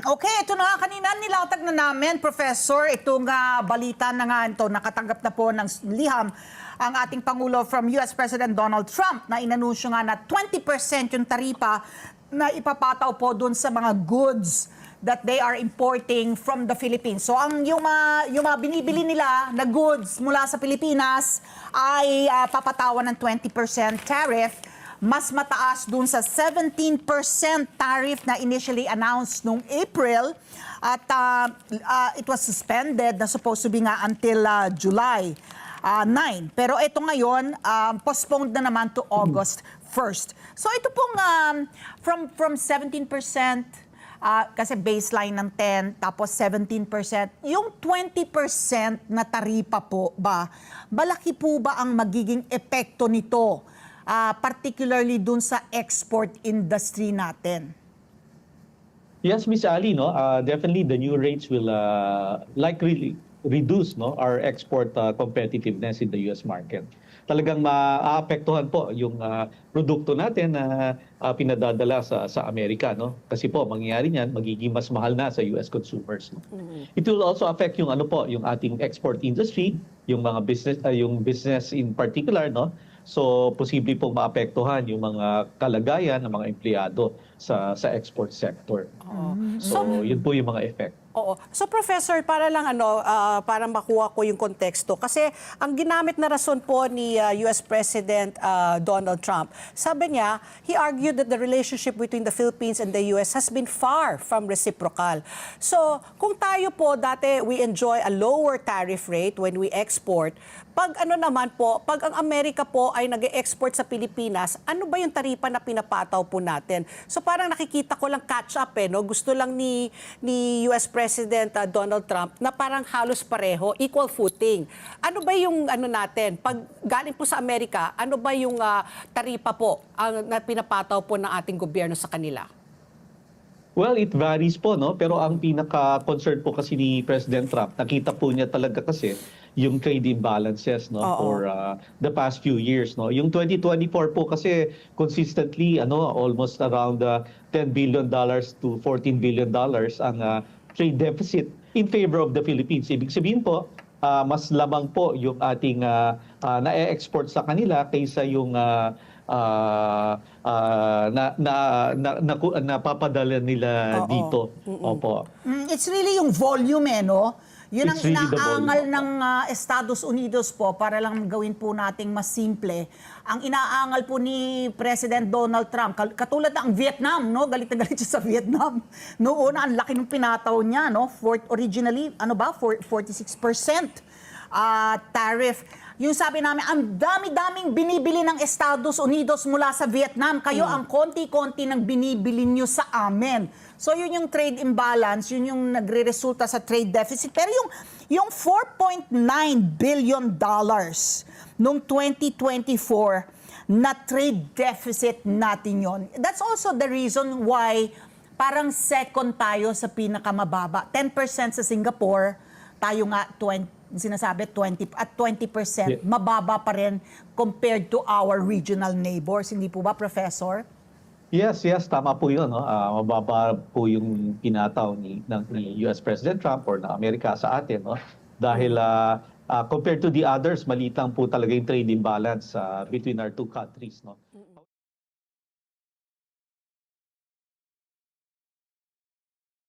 Okay, ito na nga. Kanina nilatag na namin, Professor, itong ah, balita na nga ito, nakatanggap na po ng liham ang ating Pangulo from US President Donald Trump na inanunsyo nga na 20% yung taripa na ipapataw po dun sa mga goods that they are importing from the Philippines. So ang yung mga, yung mga binibili nila na goods mula sa Pilipinas ay ah, papatawan ng 20% tariff mas mataas dun sa 17% tariff na initially announced nung April at uh, uh, it was suspended na supposed to be nga until uh, July uh, 9. Pero ito ngayon, um, postponed na naman to August 1st. So ito pong um, from, from 17% Ah, kasi baseline ng 10, tapos 17%. Yung 20% na taripa po ba, malaki po ba ang magiging epekto nito? Ah, particularly dun sa export industry natin. Yes, Miss Ali, no, uh, definitely the new rates will uh, likely reduce no our export uh, competitiveness in the US market. Talagang maapektuhan po yung uh, produkto natin na uh, pinadadala sa sa Amerika, no? Kasi po mangyayari niyan, magiging mas mahal na sa US consumers. No? It will also affect yung ano po, yung ating export industry, yung mga business uh, yung business in particular, no? So, posible pong maapektuhan yung mga kalagayan ng mga empleyado sa sa export sector. So, yun po yung mga effect. Oo. So Professor, para lang ano, ah, para makuha ko yung konteksto kasi ang ginamit na rason po ni ah, US President ah, Donald Trump, sabi niya, he argued that the relationship between the Philippines and the US has been far from reciprocal. So, kung tayo po dati we enjoy a lower tariff rate when we export, pag ano naman po, pag ang Amerika po ay nag-export sa Pilipinas, ano ba yung taripa na pinapataw po natin? So parang nakikita ko lang catch up eh, no? Gusto lang ni ni US President ah, Donald Trump na parang halos pareho, equal footing. Ano ba yung ano natin? Pag galing po sa Amerika, ano ba yung ah, taripa po ang na pinapataw po ng ating gobyerno sa kanila? Well, it varies po, no? Pero ang pinaka-concern po kasi ni President Trump, nakita po niya talaga kasi yung trade imbalances, no? Oo. For uh, the past few years, no? Yung 2024 po kasi consistently, ano, almost around uh, 10 billion dollars to 14 billion dollars ang uh, trade deficit in favor of the Philippines. Ibig sabihin po, uh, mas lamang po yung ating uh, uh, na-export sa kanila kaysa yung uh, uh, uh, na, na, na, na, napapadala nila Oo. dito. Opo. Mm, it's really yung volume eh, no? Yun ang really inaangal ng ah, Estados Unidos po para lang gawin po nating mas simple. Ang inaangal po ni President Donald Trump, katulad ng Vietnam, no? Galit na galit siya sa Vietnam. Noong una, ang laki ng pinataw niya, no? For, originally, ano ba? For, 46% ah, tariff. Yung sabi namin, ang dami-daming binibili ng Estados Unidos mula sa Vietnam. Kayo ang konti-konti ng binibili nyo sa amin. So yun yung trade imbalance, yun yung nagre-resulta sa trade deficit. Pero yung, yung 4.9 billion dollars noong 2024 na trade deficit natin yon. That's also the reason why parang second tayo sa pinakamababa. 10% sa Singapore, tayo nga 20 sinasabi 20 at 20% Yeah. mababa pa rin compared to our regional neighbors. Hindi po ba, Professor? Yes, yes, tama po yun. No? Ah, mababa po yung pinataw ni, ng, ni US President Trump or ng Amerika sa atin. No? Dahil ah, ah, compared to the others, malitang po talaga yung trade imbalance ah, between our two countries. No?